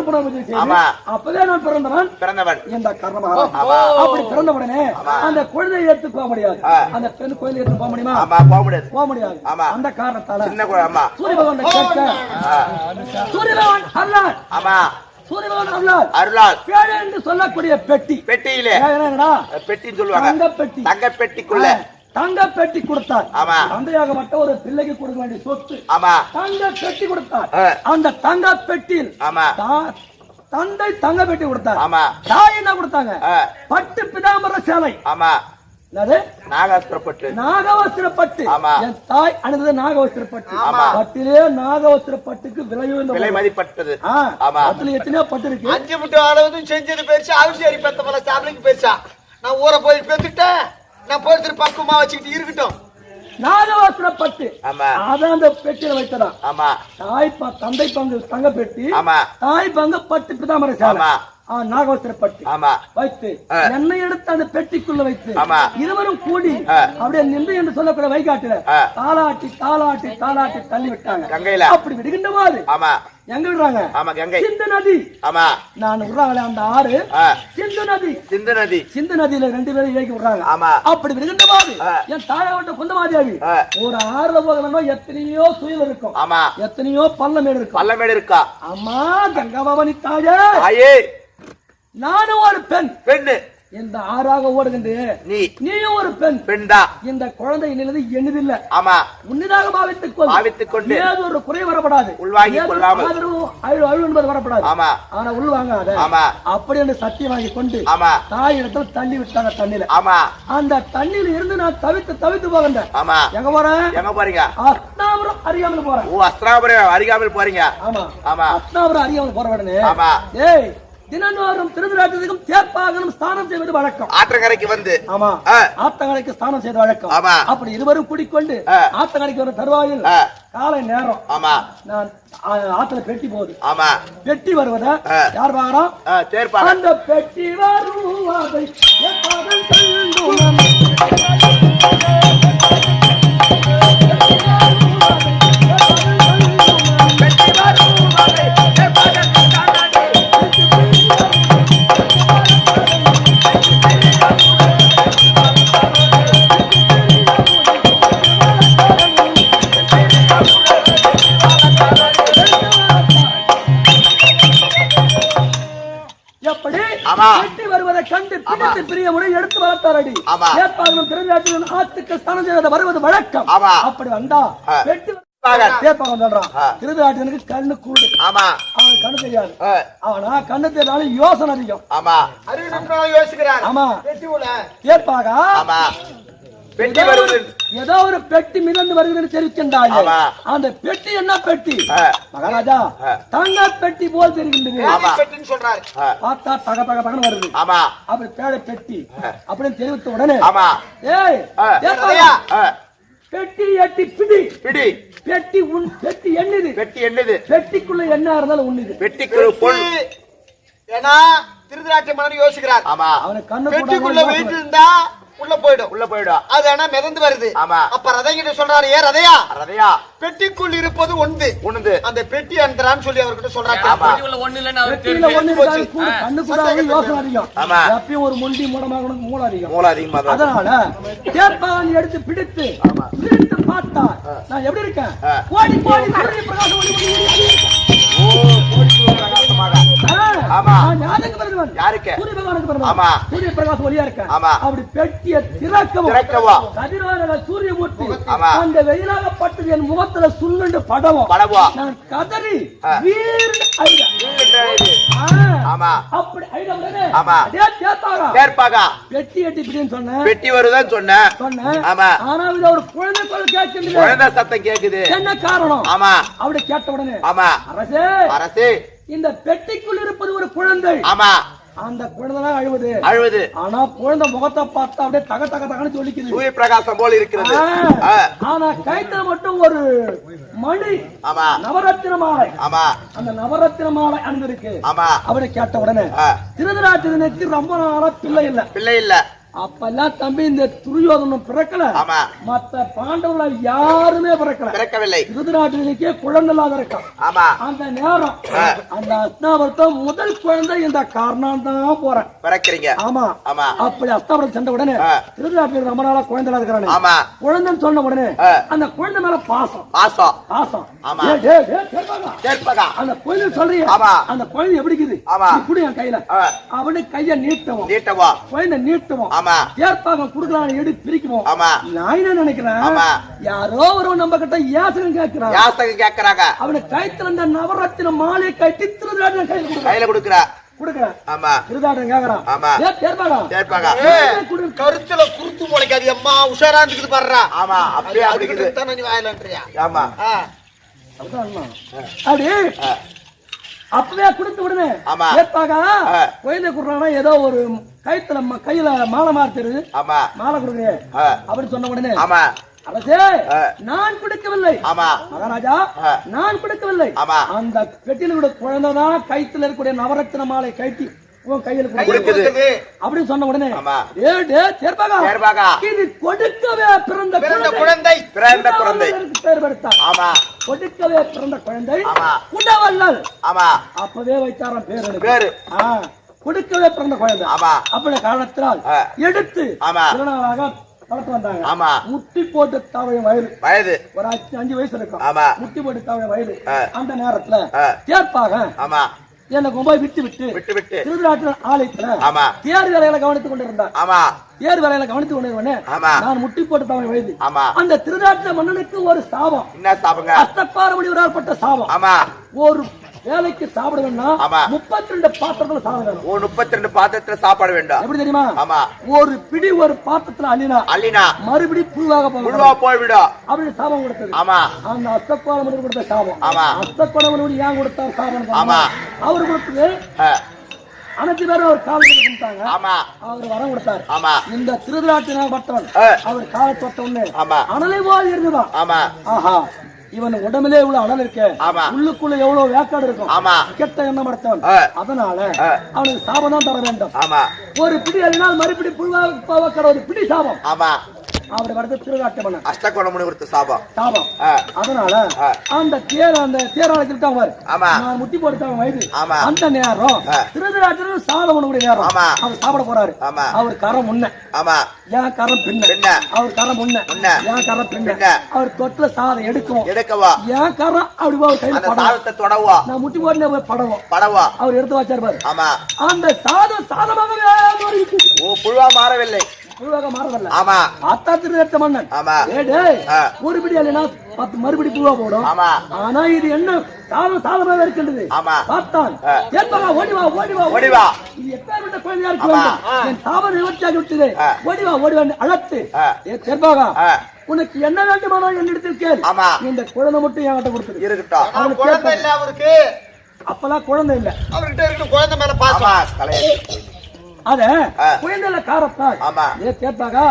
திருப்பணம் பூஜை செய்து ஆமா. அப்பவே நான் பிறந்தவன். பிறந்தவன். இந்த காரணமாக? ஆமா. அப்படி பிறந்த உடனே அந்த குழந்தையை எடுத்து போக முடியாது. அந்த பெண் குழந்தையை எடுத்து போக முடியுமா? ஆமா போக முடியாது. போக முடியாது. ஆமா. அந்த காரணத்தால சூரிய பகவான் கேட்க. சூரிய பகவான் அல்லார் ஆமா. அருளால். என்று சொல்லக்கூடிய பெட்டி. பெட்டியிலே. பெட்டின்னு சொல்லுவாங்க. தங்க பெட்டி தங்க பெட்டிக்குள்ள தங்க பெட்டி கொடுத்தார். ஆமா. தந்தையாகப்பட்ட ஒரு பிள்ளைக்கு கொடுக்க வேண்டிய சொத்து. ஆமா. தங்க பெட்டி கொடுத்தார். அந்த தங்க பெட்டியில் தந்தை தங்க பெட்டி கொடுத்தார். ஆமா. தாய் என்ன கொடுத்தாங்க. பட்டு பிதாம்பர சேலை. நாகவஸ்திரப்பட்டு. ஆமா. என் தாய் அணிந்தது நாகவஸ்திரப்பட்டு. பட்டிலே நாகவஸ்திரப்பட்டுக்கு விலை விலை. மதிப்பட்டது. பட்டுல எத்தனையோ பட்டு இருக்கு. அஞ்சு முட்டை அளவு செஞ்சது பெருசா அவிசேரி பெத்த போல சாப்பிடுக்கு பெருசா. நான் ஊரை போய் நான் திருப்பி பக்குவமா வச்சுக்கிட்டு இருக்கட்டும். நாகவஸ்திரப்பட்டு ஆமா. அத அந்த பெட்டியில வைத்ததா ஆமா. தாய் தந்தை பங்கு தங்க பெட்டி ஆமா. தாய் பங்கு பட்டு பிதாமர சேலை. ஆமா. ஆமா. வைத்து. எண்ணெய் எடுத்து அந்த பெட்டிக்குள்ள வைத்து. ஆமா. இருவரும் கூடி. அப்படியே நின்று என்று சொல்லக்கூடிய வைகாட்டுல. தாளாட்டி தாளாட்டி தாளாட்டி தள்ளி விட்டாங்க கங்கையில. அப்படி விடுகின்ற ஆமா. எங்க விடுறாங்க? ஆமா கங்கை. சிந்து நதி. ஆமா. நான் விடுறாங்களே அந்த ஆறு. சிந்து நதி. சிந்து நதி. சிந்து நதியில ரெண்டு பேரும் இயக்கி விடுறாங்க. ஆமா. அப்படி விடுகின்ற ஆ. என் தாயாவட்ட குந்தமாதேவி. ஒரு ஆறுல போகணும்னா எத்தனையோ சுயல் இருக்கும். ஆமா. எத்தனையோ பள்ளமேடு இருக்கும். பல்லமேடு இருக்கா? அம்மா கங்காபவனி தாயே. தாயே. நானும் ஒரு பெண். பெண்ணு. இந்த ஆறாக ஓடுகின்றேன் நீ. நீயும் ஒரு பெண். பெண்தா. இந்த குழந்தை என்னது எண்ணிதில்லை. ஆமா. உன்னிதாக பாவித்துக் கொள் பாவித்துக் கொண்டு ஏதோ ஒரு குறை வரப்படாது. ஒரு கொள்ளாமல். அழு அழு என்பது வரப்படாது. ஆமா. ஆனா உள்வாங்காத. ஆமா. அப்படி என்று சத்தியம் வாங்கி கொண்டு ஆமா. தாய் இடத்துல தள்ளி விட்டாங்க தண்ணியில. ஆமா. அந்த தண்ணியில இருந்து நான் தவித்து தவித்து போகின்றேன் ஆமா. எங்க போறேன் எங்க போறீங்க? அஸ்தாபுரம் அறியாமல் போறேன். ஓ அஸ்திராபுரம் அருகாமல் போறீங்க. ஆமா. ஆமா. அஸ்தாபுரம் அறியாமல் போற உடனே ஆமா. ஏய் தினந்தோறும் திருவிழாட்டத்துக்கும் தேர்ப்பாகனும் ஸ்நானம் செய்வது வழக்கம் ஆற்றங்கரைக்கு வந்து ஆமா. ஆத்தங்கரைக்கு ஸ்நானம் செய்த வழக்கம் ஆமா. அப்படி இருவரும் கூடிக்கொண்டு. ஆத்தங்கரைக்கு வரும் தருவாயில். காலை நேரம் ஆமா நான் ஆத்துல பெட்டி போகுது ஆமா பெட்டி வருவத. யார் பாக்குறோம் அந்த பெட்டி வருவதை ஆமா. ஏற்பாகனும் திருவிழாட்டிலும் ஆத்துக்கு ஸ்நானம் செய்வது வருவது வழக்கம். அப்படி வந்தா. திருவிழாட்டினுக்கு கண்ணு கூடு. ஆமா. அவனுக்கு கண்ணு தெரியாது. ஆ, அவனா கண்ணு தெரியாலும் யோசனை அதிகம். ஆமா. ஆமா. வெட்டி பெட்டி ஏதோ ஒரு பெட்டி மிதந்து வருகிறது தெரிவிக்கின்றாய் ஆமா. அந்த பெட்டி என்ன பெட்டி? மகாராஜா. தங்க பெட்டி போல் தெரிகின்றது. பார்த்தா தக தக தகன்னு வருது. ஆமா. அப்படி பேழை பெட்டி. அப்படின்னு தெரிவித்த உடனே ஆமா. ஏய் பெட்டி எட்டி பிடி. பிடி. பெட்டி உன் பெட்டி எண்ணுது. பெட்டி என்னது பெட்டிக்குள்ள என்ன இருந்தாலும் உண்ணுது. பெட்டிக்கு பொன். ஏன்னா திருதராட்சி மகன் யோசிக்கிறார். ஆமா. அவனை கண்ணு பெட்டிக்குள்ள வீட்டு இருந்தா உள்ள போயிடும் உள்ள போயிடும் அது ஆனா மிதந்து வருது. ஆமா. அப்ப ரதைகிட்ட சொல்றாரு ஏ ரதையா? ரதையா? பெட்டிக்குள் இருப்பது ஒன்று உணர்ந்து அந்த பெட்டி அனுப்புறான்னு சொல்லி அவர்கிட்ட சொல்றாரு ஆமா. உள்ள ஒண்ணு இல்லைன்னு அவருக்கு பெட்டியில தெரியும். ஒண்ணு இருக்காது கூட கண்ணு கூட அவனுக்கு யோசனை அதிகம். ஆமா. எப்பயும் ஒரு முண்டி மூடமாக மூளை அதிகம் மூளை அதிகமா தான் அதனால தேர்ப்பான் எடுத்து பிடித்து பிடித்து பார்த்தா நான் எப்படி இருக்கேன்? கோடி சூரிய பிரகாசம் ஒளி இருக்கேன். ஓ ஆமா. யாருக்கு? சூரிய பகவானுக்கு பிறந்தவன். ஆமா. சூரிய பிரகாசம் ஒளியா இருக்கேன் ஆமா. அப்படி பெட்டிய திறக்கவும் திறக்கவா? கதிரவன சூரியமூர்த்தி ஆமா. அந்த வெயிலாகப்பட்டது என் முகத்துல சுள்ளுண்டு படவும் படவா? நான் கதறி. வீர். ஆமா அப்படி ஆமா. அதே தேத்தாரா சேர்ப்பாக பெட்டி எட்டி இப்படின்னு சொன்னேன் பெட்டி வருதுன்னு சொன்னேன் சொன்னேன் ஆமா. ஆனா இது ஒரு குழந்தை குரல் குழந்தை சத்தம் கேக்குது என்ன காரணம் ஆமா அப்படி கேட்ட உடனே ஆமா அரசே அரசு இந்த பெட்டிக்குள் இருப்பது ஒரு குழந்தை. ஆமா. அந்த குழந்தை அழுவுது. அழுவது. ஆனா குழந்தை முகத்தை பார்த்தா அப்படியே தக தக தகன்னு சொல்லிக்குது சூரிய பிரகாசம் போல் இருக்கிறது. ஆனா கைத்துல மட்டும் ஒரு மணி ஆமா. நவரத்தின மாலை ஆமா. அந்த நவரத்தின மாலை அணிந்திருக்கு. ஆமா. அப்படி கேட்ட உடனே. திருதராஜனுக்கு ரொம்ப நாளா பிள்ளை இல்ல. பிள்ளை இல்ல. அப்பெல்லாம் தம்பி இந்த துரியோதனம் பிறக்கல. மத்த பாண்டவர்கள் யாருமே பிறக்கல. பிறக்கவில்லை. திருதராட்டிற்கே குழந்தை இல்லாத இருக்கான் ஆமா. அந்த நேரம். அந்த அஸ்தாபுரத்தம் முதல் குழந்தை இந்த காரணம் தான் போறேன். பிறக்கிறீங்க. ஆமா. ஆமா. அப்படி அஸ்தாபுரம் சென்ற உடனே ஆ. திருதராட்டில் ரொம்ப நாளா குழந்தை இல்லாத இருக்கிறானே. ஆமா. குழந்தைன்னு சொன்ன உடனே. அந்த குழந்தை மேல பாசம். பாசம். பாசம். ஆமா. அந்த குழந்தை சொல்றீங்க ஆமா. அந்த குழந்தை எப்படி இருக்குது? குடு என் கையில. அவனு கைய நீட்டவும். நீட்டவா குழந்தை நீட்டவும். ஆமா. ஏற்பாங்க குடுக்கலாம் எடுத்து பிரிக்குவோம் ஆமா. நான் என்ன நினைக்கிறேன்? ஆமா. யாரோ ஒருவன் நம்ம கிட்ட யாசகம் கேட்கிறான். யாசகம் கேக்குறாங்க அவனை கைத்துல இந்த நவரத்தின மாலை கட்டி திருதாட்டம் கையில கையில கொடுக்குற. கொடுக்குறேன். ஆமா. திருதாட்டம் கேக்குறான் ஆமா. ஏ, தேர்ப்பாடா கேட்பாங்க ஏய், கருத்துல குருத்து முளைக்காது அம்மா. உஷாரா இருக்குது பாடுறா ஆமா அப்படியே அப்படி இருக்குது. தான் நீ வாயிலன்றியா ஆமா. ஆ. அப்படி ஆ. அப்பவே கொடுத்து. ஏற்பாக ஆ. குழந்தை கொடுறானா ஏதோ ஒரு கைத்துல கையில மாலை ஆமா மாலை கொடுக்குறே ஆ. அப்படி சொன்ன உடனே அரசே. நான் கொடுக்கவில்லை ஆமா மகாராஜா. நான் கொடுக்கவில்லை ஆமா. அந்த பெட்டியில குழந்தைதான் கைத்துல இருக்கக்கூடிய நவரத்தின மாலை கட்டி உன் கையில கொடுக்குது. அப்படின்னு சொன்ன உடனே. ஏ டே தேர்பாகா தேர்பாகா. இது கொடுக்கவே பிறந்த பிறந்த குழந்தை குழந்தை பிறந்த குழந்தை குண்டவல்லலுக்கு பேர் பெற்றார் ஆமா கொடுக்கவே பிறந்த குழந்தை ஆமா. ஆமா அப்பவே வைத்தாராம் பேர். பேரு கொடுக்கவே பிறந்த குழந்தை ஆமா அப்படி காரணத்தினால். எடுத்து ஆமா. திருநாளாக வளர்த்து வந்தாங்க ஆமா முட்டி போட்டு தாவையும் வயது வயது ஒரு அஞ்சு வயசு இருக்கும் ஆமா. முட்டி போட்டு தாவையும் வயது. அந்த நேரத்துல. தேர்ப்பாக ஆமா என்னை கொண்டு போய் விட்டு விட்டு விட்டு விட்டு. திருவிழாட்டு ஆலயத்துல ஆமா. தேர் வேலையில கவனித்துக் கொண்டிருந்தார். ஆமா. தேர் வேலையில கவனித்துக் கொண்டிருந்தவனே ஆமா. நான் முட்டி போட்டு தாவை வயது. ஆமா. அந்த திருநாட்டு மன்னனுக்கு ஒரு சாபம். என்ன சாப்பிடுங்க அஸ்தப்பார முடிவரால் பட்ட சாபம். ஆமா. ஒரு வேலைக்கு சாப்பிடணும்னா ஆமா. முப்பத்தி ரெண்டு பாத்திரத்துல சாப்பிட ஒரு முப்பத்தி ரெண்டு பாத்திரத்துல சாப்பாடு வேண்டும் எப்படி தெரியுமா? ஆமா. ஒரு பிடி ஒரு பாத்திரத்துல அள்ளினா அல்லினா மறுபடி புழுவாக போகணும் போய்விடும். அப்படி சாபம் கொடுத்தது. ஆமா. அந்த முடிவு கொடுத்த சாபம். ஆமா. முடிவு ஏன் கொடுத்தார் சாபம் ஆமா. அவர் கொடுத்தது அனைத்து பேரும் அவர் காலத்தில் கொடுத்தாங்க. ஆமா. அவர் வரம் கொடுத்தார். ஆமா. இந்த திருவிழாட்டினால் பட்டவன். அவர் காலை தொட்ட உடனே ஆமா. அனலை போல் இருந்துதான் ஆமா. ஆஹா. இவன் உடம்புலே இவ்வளவு அனல் இருக்கு. உள்ளுக்குள்ள எவ்வளவு வேக்காடு இருக்கும்? ஆமா. கெட்ட எண்ணம் படைத்தவன் ஆ. அதனால. அவனுக்கு சாபம் தான் தர வேண்டும். ஒரு பிடி அழினால் மறுபடி புழுவாக ஒரு பிடி சாபம். ஆமா. அவர் வரது திருவிழாட்டு பண்ண அஷ்டகோண முனி கொடுத்த சாபம். சாபம் அதனால. அந்த தேர் அந்த தேராளத்தில் தான் அவர் ஆமா. நான் முட்டி போட்டு வயது ஆமா. அந்த நேரம் சாதம் உணவுடைய நேரம். ஆமா. அவர் சாப்பிட போறாரு. ஆமா. அவர் கரம் முன்ன. ஆமா. என் கரம் பின்ன. அவர் கரம் முன்ன. முன்ன. என் கரம் பின்ன. அவர் தொட்டில சாதம் எடுக்கும் எடுக்கவா? என் கரம் அப்படி போய் அவர் கையில சாதத்தை தொடவா? நான் முட்டி போட்டு போய் படவும். படவா? அவர் எடுத்து வச்சார் பாரு. ஆமா. அந்த சாதம் மாறிடுச்சு ஓ புழுவா மாறவில்லை. புழுவாக மாறவில்லை. ஆமா. அத்தா திருநெடுத்த மன்னன். ஆமா. ஆ. ஒரு பிடி இல்லைன்னா பத்து மறுபடி புழுவா போடும். ஆமா. ஆனா இது என்ன? சாதம் சாதமாக இருக்கின்றது. ஆமா. பார்த்தான். ஆ. ஏற்பா ஓடி வா ஓடி வா ஓடி வா. இது எப்பேற்பட்ட குழந்தையா இருக்கு. என் சாபம் நிவர்த்தியாகி விட்டது ஆ. ஓடி வா ஓடி வா அழைத்து. ஏ தெர்பாகா உனக்கு என்ன வேண்டுமானோ என்னிடத்தில் கேள். ஆமா. இந்த குழந்தை மட்டும் என்கிட்ட கொடுத்துரு. இருக்கட்டும். குழந்தை இல்ல அவருக்கு. அப்பெல்லாம் குழந்தை இல்ல. அவர்கிட்ட இருக்கட்டும் குழந்தை மேல பாசம். அத. குழந்தைல காரத்தால். ஏ கேட்டாக்கா.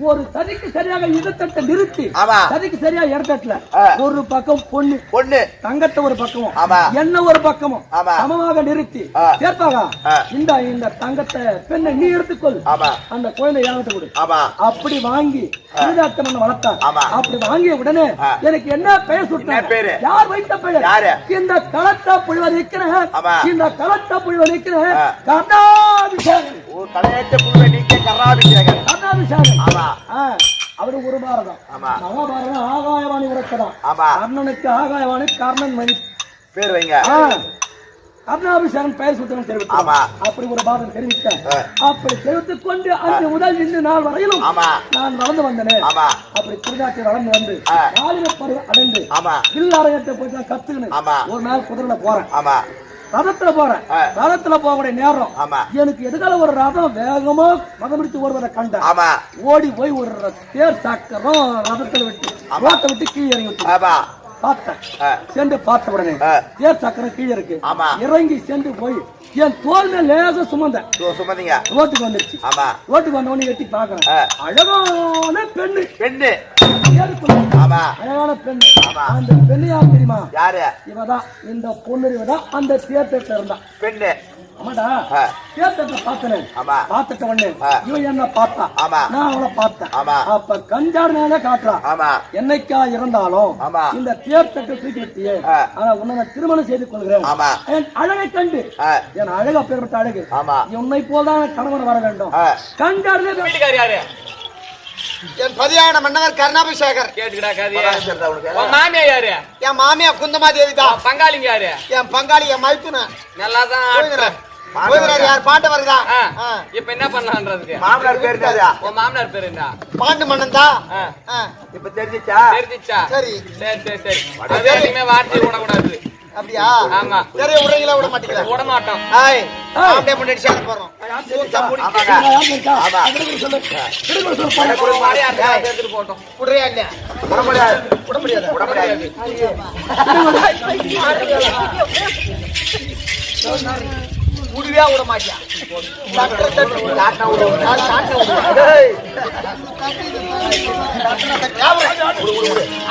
ஒரு சரிக்கு சரியாக இதத்தட்ட நிறுத்தி ஆமா. சரிக்கு சரியா இடத்தட்டுல. ஒரு பக்கம் பொண்ணு பொண்ணு தங்கத்தை ஒரு பக்கமும். என்ன ஒரு பக்கமும். சமமாக நிறுத்தி ஆ. இந்த இந்த தங்கத்தை பெண்ணை நீ எடுத்துக்கொள் அந்த குழந்தை யாங்கிட்ட கொடு அப்படி வாங்கி வளர்த்தார் ஆமா. அப்படி வாங்கிய உடனே. எனக்கு என்ன பெயர் சுட்ட என்ன பேரு? யார் வைத்த பெயர் யாரு? இந்த களத்தை ஆமா. இந்த களத்தை புழுவதைக்கிறேன் ஆ. கலையற்ற புழுவை நீக்க கர்ணாபிஷேகன். கர்ணாபிஷேகன். ஆமா. அவரு ஒரு பாரதம். ஆமா. மகாபாரதம் ஆகாயவாணி உரைக்கதான் ஆமா. கர்ணனுக்கு ஆகாயவாணி கர்ணன் மணி. பேர் வைங்க. ஆ, கர்ணாபிஷேகன் பெயர் சுத்தம் தெரிவித்தார் ஆமா. அப்படி ஒரு பாதம் தெரிவித்த ஆ. அப்படி தெரிவித்துக் கொண்டு அன்று முதல் இன்று நாள் வரையிலும் ஆமா. நான் வளர்ந்து வந்தேன். ஆமா. அப்படி திருநாட்டில் வளர்ந்து வந்து. காலில பருவம் அடைந்து அரங்கத்தை போய் நான் கத்துக்கணும். ஒரு நாள் குதிரையில போறேன். ஆமா. ரதத்துல போறேன். ரதத்துல போகக்கூடிய நேரம். எனக்கு எதுக்கால ஒரு ரதம்? வேகமா மதம் பிடித்து ஓடுவதை கண்டேன். ஓடி போய் ஒரு தேர் சாக்கரம் ரதத்துல விட்டு ரோட்டை விட்டு கீழே இறங்கி விட்டு ஆமா. பார்த்தேன். சென்று பார்த்த உடனே. தேர் சக்கரம் கீழே இருக்கு. ஆமா. இறங்கி சென்று போய் என் தோல் மேல லேசா சுமந்தேன். சு- சுமதிங்க ரோட்டுக்கு வந்துருச்சு. ஆமா. ரோட்டுக்கு வந்த உடனே எட்டி பாக்குறேன். அழகான பெண்ணு. பெண்ணு. ஆமா. அழகான பெண்ணு. அந்த பெண்ணு யார் தெரியுமா? யாரு? இவதான். இந்த பொண்ணு இவதான். அந்த தேர்தல் இருந்தா பெண்ணு. ஆமாடா. தேர்தலை பார்த்தனே ஆமா. பார்த்துட்ட உடனே. இவன் என்ன பார்த்தா ஆமா. நான் அவளை பார்த்தேன் ஆமா. அப்ப கஞ்சாடுனால காட்டுறான் ஆமா என்னைக்கா இருந்தாலும் ஆமா. இந்த தேர்தட்டை தூக்கி விட்டியே. ஆனா உன்னை நான் திருமணம் செய்து கொள்கிறேன் ஆமா. என் அழகை கண்டு. என் அழகா பேர்பட்ட அழகு ஆமா. உன்னை போல்தான் கணவன் வர வேண்டும் ஆ. கஞ்சாடுல வீட்டுக்கார் யாரு என் பதியான மன்னவர் கருணாபிஷேகர் கேட்டுக்கிடா கதைய உன் மாமியா யாரு என் மாமியா குந்தமா தேவி தான் பங்காளிங்க யாரு என் பங்காளி என் மைத்துன நல்லா தான் போய்கிறார் யார்? பாண்டவர் தான் ஆ. இப்ப என்ன பண்ணலான்றதுக்கு? மாமனார் பேர் என்னது? உன் மாமனார் பேர் என்ன? பாண்டு மன்னன் தான் ஆ. ஆ. இப்ப தெரிஞ்சிச்சா? தெரிஞ்சிச்சா? சரி சரி சரி சரி. அது எதுவுமே வார்த்தை விடக்கூடாது. அப்படியா? ஆமா. சரி விடுறீங்களா விட மாட்டீங்களா? விட மாட்டோம். ஆய் அப்படியே முன்னாடி சேர்ந்து போறோம். போட்டோம் விடுறியா இல்லையா? விட முடியாது. விட முடியாது? விட முடியாது. முடிவே விட மாட்டியா?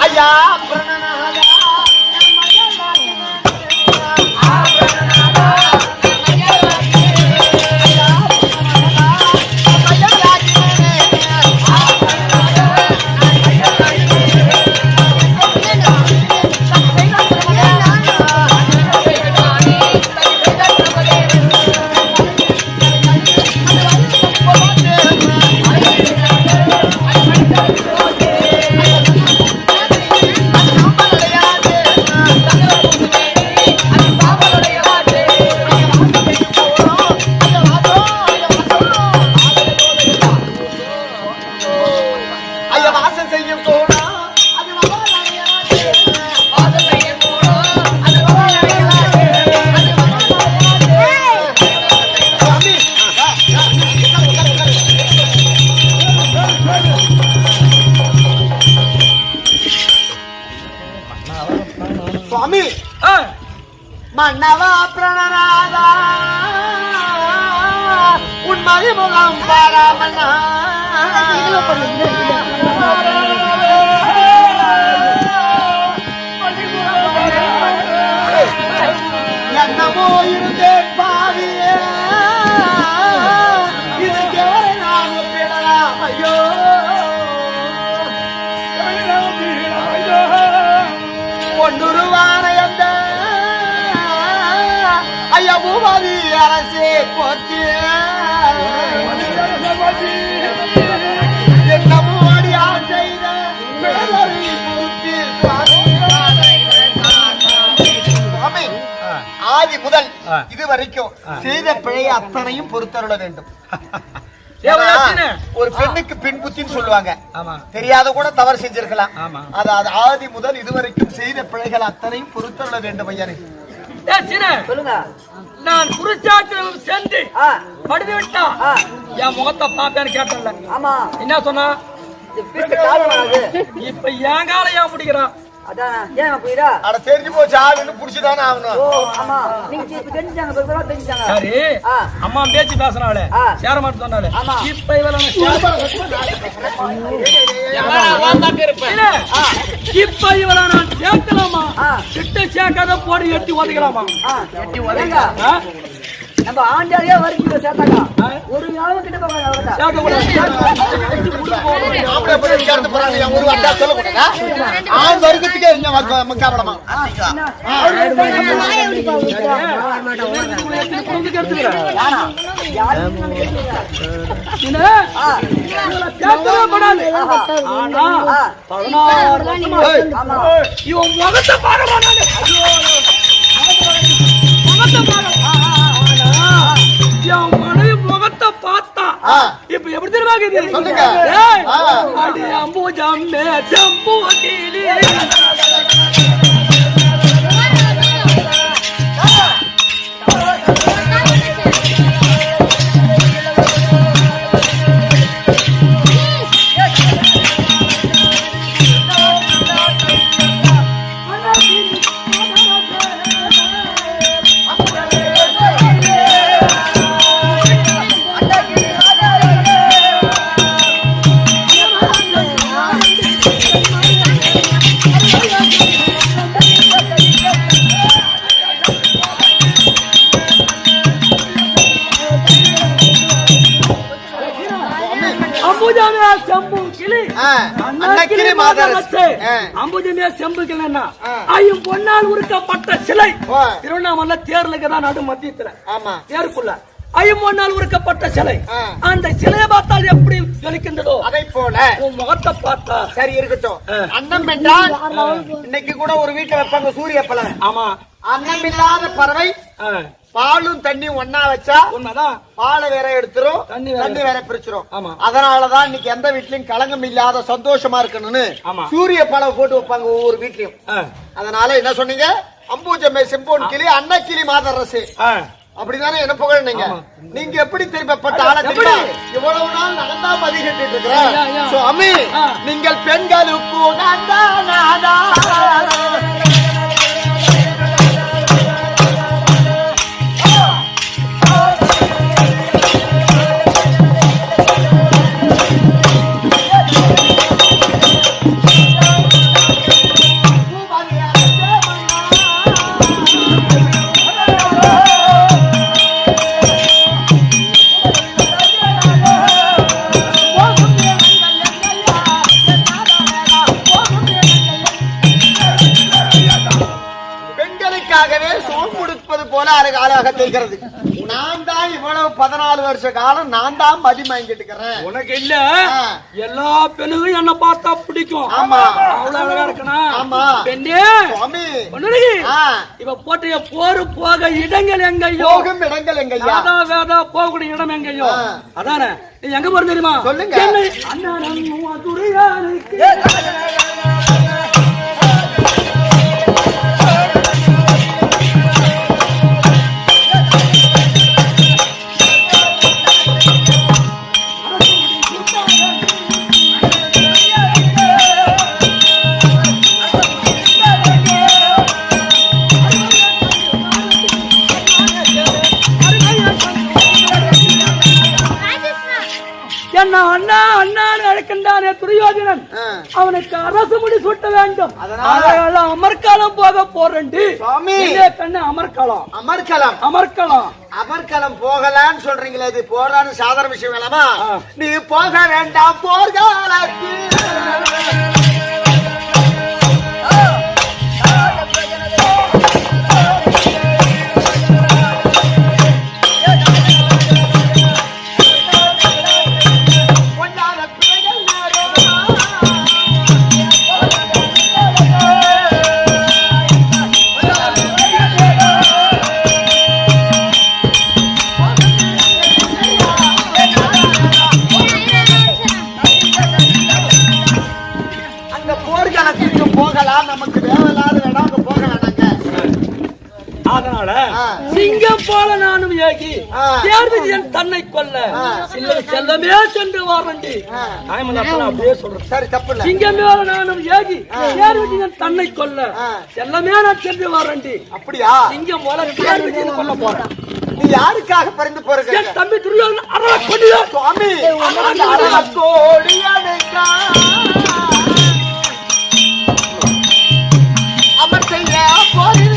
ஐயா மன்னவா பிரணராதா. உன் மகிமுகம் பாராமண்ணா முதல் இதுவரைக்கும் செய்த பிழையை அத்தனையும் பொறுத்தருள வேண்டும். ஒரு பெண்ணுக்கு புத்தின்னு சொல்லுவாங்க. ஆமா. தெரியாத கூட தவறு செஞ்சிருக்கலாம். ஆமா. அதாவது ஆதி முதல் இதுவரைக்கும் செய்த பிழைகள் அத்தனையும் பொறுத்தருள வேண்டும் ஏ சீனே நான் குருச்சாத்திரம் சென்று படுத்து விட்டா என் முகத்தை பார்த்தேன்னு கேட்டல ஆமா. என்ன சொன்னா? இப்ப என் ஏன் பிடிக்கிறான் அதான் ஏன் புரியுதா அட தெரிஞ்சு போச்சு ஆளுன்னு புடிச்சுதானே ஆகணும். ஓ ஆமா. நீங்க இப்ப தெரிஞ்சாங்க தெரிஞ்சாங்க சரி. அம்மா பேச்சு ஆ. சேர மாட்டேன் சொன்னாலே. இப்ப இவள நான் சேர-. இப்ப இவள நான் சேர்க்கலாமா. கிட்ட சேர்க்காத போடு எட்டி ஒதுக்கலாமா ஆ, ஏங்க, ஆ? நம்ம ஆண்டாளியே வரைக்கும். ஒரு நாளும் கிட்ட. பதினாறு முகத்தை நானு. முகத்தை பாரு. என் மனைவி முகத்தை பார்த்தா. இப்ப எப்படி தெரியுமா ஆ. அடி அம்புஜம்மே செம்பூட்டிலே. ஆ செம்பு கிளின்னா. ஐயும் பொன்னால் உருக்கப்பட்ட சிலை. திருவண்ணாமலை தேர்லுக்கு தான் நடு மத்தியத்துல. ஆமா. தேருக்குள்ள. ஐயும் பொன்னால் உருக்கப்பட்ட சிலை. அந்த சிலையை பார்த்தால் எப்படி ஜொலிக்கின்றதோ அதை போல உன் முகத்தை பார்த்தா. சரி இருக்கட்டும். அன்னம் என்றால் இன்னைக்கு கூட ஒரு வீட்டுல வைப்பாங்க சூரிய பலன் ஆமா. அன்னம் இல்லாத பறவை பாலும் தண்ணியும் ஒண்ணா வச்சா உண்மைதான். பாலை வேற எடுத்துரும் தண்ணி தண்ணி வேற பிரிச்சிரும். ஆமா. அதனாலதான் இன்னைக்கு எந்த வீட்லயும் களங்கம் இல்லாத சந்தோஷமா இருக்கணும்னு. சூரிய பழம் போட்டு வைப்பாங்க ஒவ்வொரு வீட்லயும். அதனால என்ன சொன்னீங்க? அம்பூஜமே செம்போன் கிளி அன்னக்கிளி மாதரசு. அப்படிதானே என்ன புகழ்னீங்க ஆமா. நீங்க எப்படி திரும்பப்பட்ட ஆள இவ்வளவு நாள் தான் பதில் கேட்டுட்டு. இருக்கிறேன். நீங்கள் பெண்களுக்கு தெரிகிறது நான் தான் இவ்வளவு பதினாலு வருஷ காலம் நான் தான் மதி வாங்கிட்டு இருக்கிறேன் உனக்கு இல்ல. எல்லா பெண்ணுக்கும் என்ன பார்த்தா பிடிக்கும் ஆமா. அவ்வளவு அழகா இருக்கணும் ஆமா. பெண்ணே சுவாமி. இவ போட்டிய போரு போக இடங்கள் எங்கய்யோ போகும் இடங்கள் எங்கய்யா வேதா வேதா போகக்கூடிய இடம் எங்கய்யோ. அதானே நீ எங்க போற தெரியுமா சொல்லுங்க. என்னை அண்ணன் மதுரையானுக்கு துரியோதனன். அவனுக்கு அரசு முடி சூட்ட வேண்டும் அதனால? அமர்க்காலம் போக. இல்லையே கண்ணு அமர்க்காலம் அமர்கலம் அமர்க்காலம் அமர்கலம் போகலான்னு சொல்றீங்களே இது போறான்னு சாதாரண விஷயம் வேணாமா. நீ போக வேண்டாம் போர்காலத்தில் ஆ. சிங்கம் போல நானும் ஏகி. தேர்விஜயன் தன்னை கொல்ல. ஆ. சில்ல செல்லமே சென்று வாரண்டி அப்படியே சொல்றேன். சரி தப்பு சிங்கமே நானும் ஏகி. தேர்விஜயன் தன்னை கொல்ல. செல்லமே நான் சென்று வாரண்டி அப்படியா? சிங்கம் போல தேர்விஜயன் கொல்ல போறேன் நீ யாருக்காக பறிந்து போறது என் தம்பி துரியோதனன் அறவ கொண்டுதான் சுவாமி அடைக்கா அமர் செய்ய போரின்றி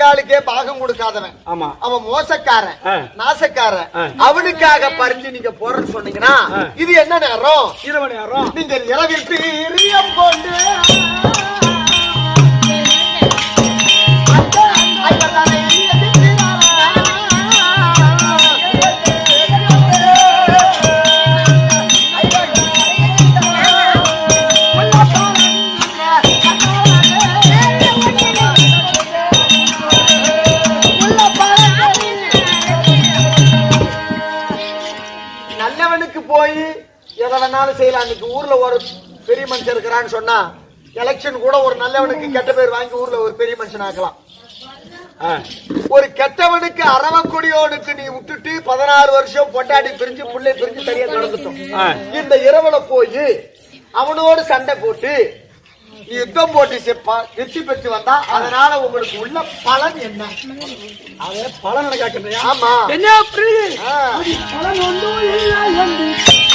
பங்காளிக்கே பாகம் கொடுக்காதவன் ஆமா அவன் மோசக்காரன். நாசக்காரன். அவனுக்காக பறிஞ்சு நீங்க போறேன்னு சொன்னீங்கன்னா. இது என்ன நேரம் இரவு நேரம் நீங்கள் இரவில் பிரியம் கொண்டு எதை வேணாலும் செய்யலாம். இன்னைக்கு ஊர்ல ஒரு பெரிய மனுஷன் இருக்கிறான்னு சொன்னா எலெக்ஷன் கூட ஒரு நல்லவனுக்கு கெட்ட பேர் வாங்கி ஊர்ல ஒரு பெரிய மனுஷன் ஆக்கலாம். ஒரு கெட்டவனுக்கு அரவக்குடியோனுக்கு நீ விட்டுட்டு பதினாறு வருஷம் பொண்டாட்டி பிரிஞ்சு புள்ளை பிரிஞ்சு சரியா நடந்துட்டோம். இந்த இரவுல போய் அவனோடு சண்டை போட்டு யுத்தம் போட்டு வெற்றி பெற்று வந்தா அதனால உங்களுக்கு உள்ள பலன் என்ன? அதே பலன் எனக்கு ஆமா. என்ன. பலன் ஒன்றும் இல்லை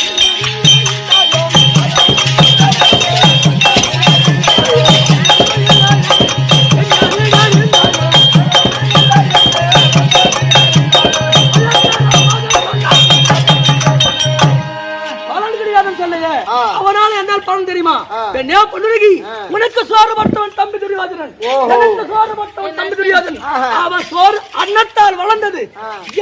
சொல்லையே. அவனால என்ன பலன் தெரியுமா. பெண்ணே பொண்ணுருகி. உனக்கு சோறு பட்டவன் தம்பி துரியோதனன். எனக்கு சோறு பட்டவன் தம்பி துரியோதனன். அவன் சோறு அன்னத்தால் வளர்ந்தது.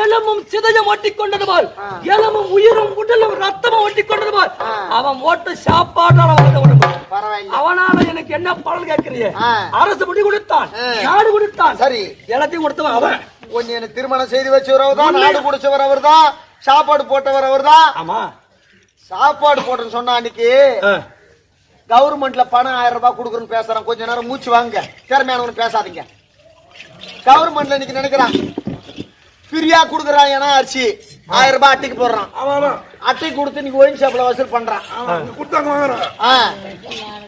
எலும்பும் சிதையும் ஒட்டி கொண்டது போல். எலும்பும் உயிரும் உடலும் ரத்தமும் ஒட்டி கொண்டது போல். அவன் ஓட்டு சாப்பாட்டால வளர்ந்த உடம்பு அவனால எனக்கு என்ன பலன் கேட்கிறிய. அரசு முடி கொடுத்தான். நாடு கொடுத்தான் சரி எல்லாத்தையும் கொடுத்தவன் அவன் கொஞ்சம் எனக்கு திருமணம் செய்து வச்சவர் தான் நாடு குடிச்சவர் அவர் தான் சாப்பாடு போட்டவர் அவர் தான் ஆமா சாப்பாடு போட்டேன்னு சொன்னா அன்னைக்கு கவர்மெண்ட்ல பணம் ஆயிரம் ரூபாய் கொடுக்குறேன்னு பேசுறான். கொஞ்ச நேரம் மூச்சு வாங்க. திறமையானவனு பேசாதீங்க. கவர்மெண்ட்ல இன்னைக்கு நினைக்கிறான். ஃப்ரீயா கொடுக்குறான் ஏன்னா அரிசி. ஆயிரம் ரூபாய் அட்டைக்கு போடுறான். அட்டை கொடுத்து இன்னைக்கு ஒயின் ஷாப்ல வசூல் பண்றான்.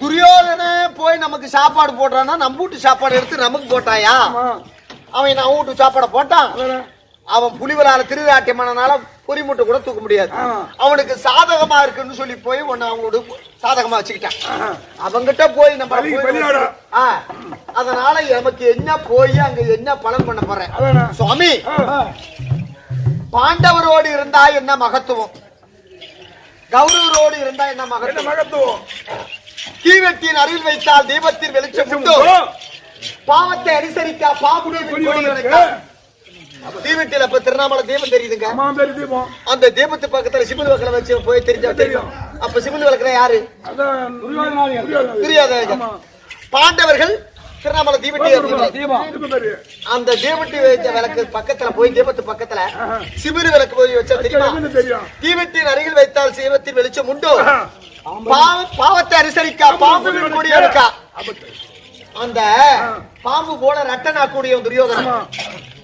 துரியோதன போய் நமக்கு சாப்பாடு போடுறான்னா நம்ம வீட்டு சாப்பாடு எடுத்து நமக்கு போட்டாயா? அவன் நான் வீட்டு சாப்பாடை போட்டான்? அவன் புலிவலால திருவிழாட்டியமானனால பொறி மூட்டை கூட தூக்க முடியாது. அவனுக்கு சாதகமா இருக்குன்னு சொல்லி போய் உன்னை அவங்களோட சாதகமா வச்சுக்கிட்டான். அவங்கிட்ட போய் நம்ம. அதனால நமக்கு என்ன போய் அங்க என்ன பலன் பண்ண போறேன். சுவாமி பாண்டவரோடு இருந்தா என்ன மகத்துவம்? கௌரவரோடு இருந்தா என்ன மகத்துவம்? தீவெட்டியின் அருகில் வைத்தால் தீபத்தில் வெளிச்சம் உண்டு. பாவத்தை அனுசரிக்கா பாபுடைய தீவெட்டில இப்ப திருவண்ணாமலை தீபம் தெரியுதுங்க. தீபம். அந்த தீபத்து பக்கத்துல சிமிழ் விளக்கல வச்சு போய் தெரிஞ்சா தெரியும். அப்ப சிமிழ் விளக்குற யாரு. தெரியாத. பாண்டவர்கள். தீபம். பேரு அந்த தீவெட்டி வைத்த விளக்கு பக்கத்துல போய் தீபத்து பக்கத்துல. சிமிழ் விளக்கு போய் வச்சா தெரியுமா? தீவெட்டின் அருகில் வைத்தால் சீவத்தின் வெளிச்சம் உண்டு? பாவத்தை அனுசரிக்கா பாம்பு கூடிய இருக்கா. அந்த பாம்பு போல ரட்டனா கூடிய துரியோதனன்.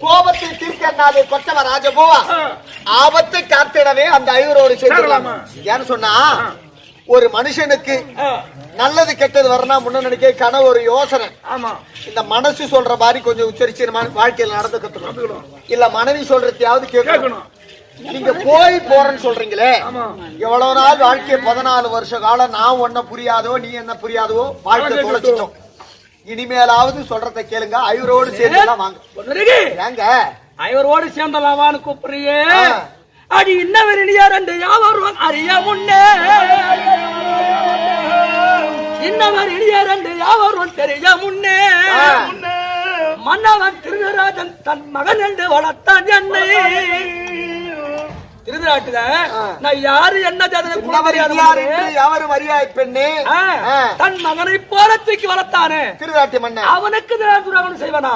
கோபத்தை தீர்க்கண்ணாது கொட்டவ ராஜபோவா? ஆ. ஆபத்தை காத்திடவே அந்த ஐவரோடு சேரலாமா? ஏன்னு சொன்னா ஒரு மனுஷனுக்கு நல்லது கெட்டது வரணும் முன்ன நினைக்க கனவு ஒரு யோசனை. ஆமா. இந்த மனசு சொல்ற மாதிரி கொஞ்சம் உச்சரிச்சு வாழ்க்கையில நடந்து கத்துக்கணும். இல்ல மனைவி சொல்றதையாவது கேட்கணும். நீங்க போய் போறேன்னு சொல்றீங்களே. எவ்வளவு நாள் வாழ்க்கை பதினாலு வருஷ காலம் நான் ஒன்ன புரியாதோ நீ என்ன புரியாதோ வாழ்க்கை தொலைச்சிட்டோம். இனிமேலாவது சொல்றத கேளுங்க. ஐவரோடு சேர்ந்து வாங்க. ஏங்க? ஐவரோடு சேர்ந்தலாமான்னு கூப்பிடுறியே. அடி இன்ன வெறியா ரெண்டு யாவரும் அறிய முன்னே. இன்னவர் இனிய ரெண்டு யாவரும் தெரிய முன்னே. மன்னவன் திருதராஜன் தன் மகன் என்று வளர்த்தான் என்னை. திருதராட்டுல ஆ. நான் யாரு என்ன ஜாதகம் கூட இன்னவர் தெரியாது யார் உனக்கு. என்று யாவரும் அறியாய் பெண்ணே. தன் மகனை போல தூக்கி வளர்த்தானே மன்னன் அவனுக்கு துராகன் செய்வனா.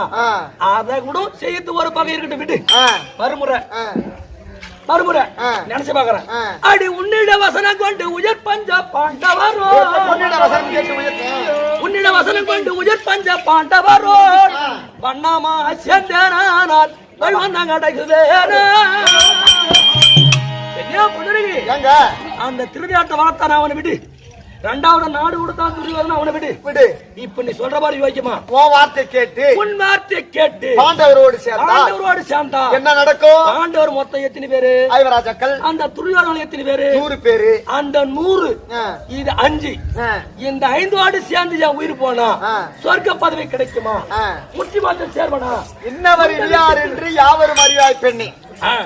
அதை கூட செய்து ஒரு பகை இருக்கட்டும் விடு ஆ. மறுமுறை. மறுமுறை. நினைச்சு பாக்குறேன். அடி உன்னிட வசனம் கொண்டு உயர் பஞ்ச பாண்டவரோ. உன்னிட வசனம் கொண்டு உயர் பஞ்ச பாண்டவரோ பண்ணாமா செந்தனால் வந்தாங்க அடைகுவேன ஏங்க? அந்த திருவிழாட்டை வளர்த்தான அவனை விடு. ரெண்டாவது நாடு துரியோதன அவனை விடு. விடு. இப்ப நீ சொல்ற மாதிரி யோக்கியமா உன் வார்த்தை கேட்டு. உன் வார்த்தை கேட்டு. பாண்டவரோடு சேர்ந்தா. பாண்டவரோடு சேர்ந்தா. என்ன நடக்கும்? பாண்டவர் மொத்தம் எத்தனை பேரு? ஐவராஜாக்கள். அந்த துரியோதன எத்தனை பேரு? நூறு பேரு. அந்த நூறு. இது அஞ்சு. இந்த ஐந்து வார்டு சேர்ந்து என் உயிர் போனா. சொர்க்க பதவி கிடைக்குமா. முற்றி மாற்றம் சேர்வனா? இன்னவர் யார் என்று யாவரும் அறிவாய் பெண்ணே.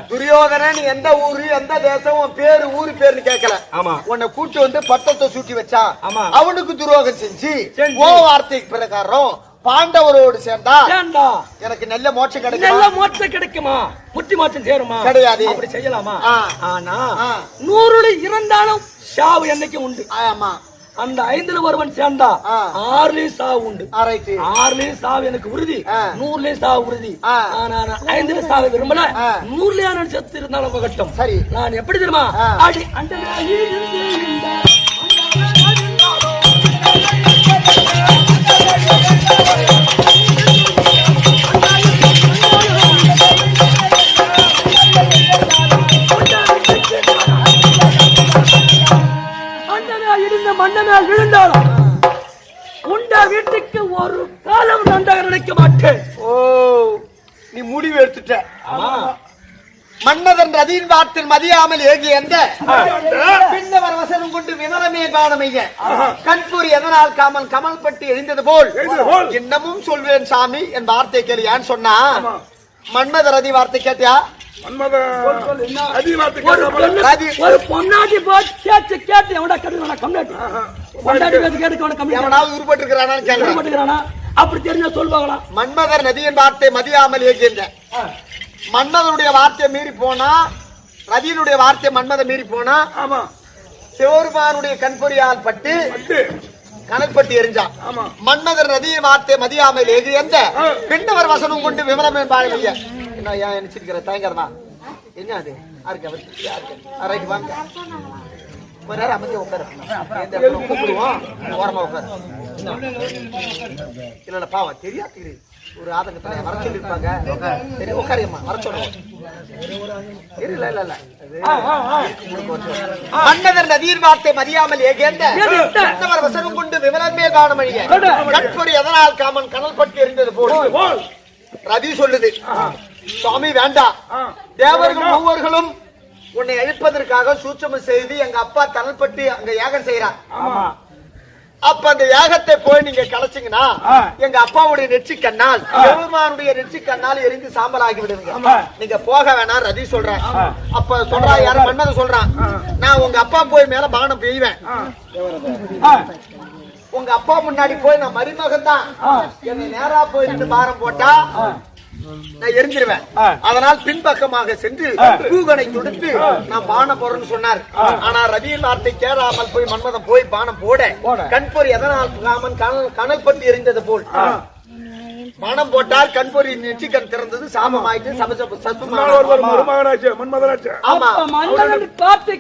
துரியோதனன் எந்த ஊரு எந்த தேசம் பேரு ஊரு பேருன்னு கேட்கல ஆமா. உன்னை கூட்டி வந்து பட்டத்தை சூட்டி வச்சா ஆமா. அவனுக்கு துரோகம் செஞ்சு. ஓ வார்த்தைக்கு பிரகாரம் பாண்டவரோடு சேர்ந்தா எனக்கு நல்ல மோட்சம் நல்ல கிடைக்கும் மோட்சம் கிடைக்குமா முற்றி மாற்றம் சேருமா கிடையாது. அப்படி செய்யலாமா. ஆனா. நூறுல இருந்தாலும் சாவு என்னைக்கு உண்டு ஆமா அந்த ஐந்துல ஒருவன் சேர்ந்தா. ஆறுலயும் சாவு உண்டு ஆறுலயும் சாவு எனக்கு உறுதி. நூறுலயும் சாவு உறுதி நான் ஐந்துல சாவு விரும்பல. நூறுலயா நான் செத்து இருந்தாலும் கட்டம் சரி. நான் எப்படி தெரியுமா. அடி அந்த இருந்தாலும் உண்ட வீட்டுக்கு ஒரு காலம் நன்றாக நினைக்க மாட்டேன். ஓ நீ முடிவு எடுத்துட்ட. மன்னதன் ரதியின் வார்த்தை மதியாமல் ஏகி எந்த? பின்னவர் வசனம் கொண்டு வினரமே காணமைய கண்பூரி எதனால் காமல் கமல் பட்டு எழுந்தது போல். இன்னமும் சொல்வேன் சாமி என் வார்த்தை கேளு ஏன் சொன்னா மன்மத ரதி வார்த்தை கேட்டியா? ஒரு பொன்னாடி போய் கேட்டு கேட்டு எவ்வளோ கடன் கம்ப்ளைண்ட் பொண்டாட்டி பேச்சு கேட்டு எவனாவது உருப்பட்டு இருக்கிறானு அப்படி தெரிஞ்சா சொல்லுவாங்களா? மன்மதர் நதியின் வார்த்தை மதியாமல் ஏகின்ற மன்மதனுடைய வார்த்தையை மீறி போனா ரதியினுடைய வார்த்தை மன்மத மீறி போனா ஆமா. சிவபெருமானுடைய கண்பொறியால் பட்டு பட்டு. கனல்பட்டு எரிஞ்சான். மன்மதர் நதியின் வார்த்தை மதியாமல் ஏகி எந்த? பின்னவர் வசனம் கொண்டு விவரமே பாருங்க என்ன ஏன் நினைச்சிருக்கிற தயங்கறதா என்ன அது? யாருக்கு ரைட் வாங்க. ஒரு நேரம் அமைதி உட்காரு. எந்த இடத்துல கூப்பிடுவோம். ஓரமா உட்காரு. இல்ல இல்ல பாவம் தெரியாது. ஒரு ஆதங்கத்துல வர சொல்லிருப்பாங்க. சரி உட்காரியம்மா வர சொல்லுவோம். இல்ல இல்ல. இல்ல மன்னதர் நதியின் வார்த்தை மதியாமல் ஏகேந்த பின்னவர் வசனம் கொண்டு விவரமே காணமழிய. கண்பொறி எதனால் காமன் கனல் பட்டு எரிந்தது போல். ரதி சொல்லுது. சுவாமி வேண்டாம் தேவர்கள் மூவர்களும் உன்னை அழிப்பதற்காக சூட்சமம் செய்து எங்க அப்பா தனல்பட்டு அங்க யாகம் செய்யறான் ஆமா. அப்ப அந்த யாகத்தை போய் நீங்க கலைச்சீங்கன்னா எங்க அப்பாவுடைய நெற்றி கண்ணால் பெருமானுடைய நெற்றி கண்ணால் எரிந்து சாம்பல் ஆகி விடுங்க நீங்க போக வேணாம் ரதி சொல்றேன் அப்ப சொல்றா யாரும் மன்னதை சொல்றான் நான் உங்க அப்பா போய் மேல பானம் பெய்வேன். உங்க அப்பா முன்னாடி போய் நான் மருமகன் தான் என்னை நேரா போய் நின்று பாரம் போட்டா நான் எரிஞ்சிருவேன். அதனால் பின்பக்கமாக சென்று பூகனை தொடுத்து நான் பானம் போறேன்னு சொன்னார். ஆனா ரவியின் வார்த்தை கேளாமல் போய் மன்மதன் போய் பானம் போட கண்பொறி எதனால் காமன் கனல் கனல் பட்டு எரிந்தது போல். பானம் போட்டால் கண்பொறி நெற்றி கண் திறந்தது சாபமாயிட்டு சபச முன்னாள் ஒருவர் சத்துமா மருமகனாச்சு மன்மதனாச்சு. ஆமா. அப்ப மன்னன் பார்த்து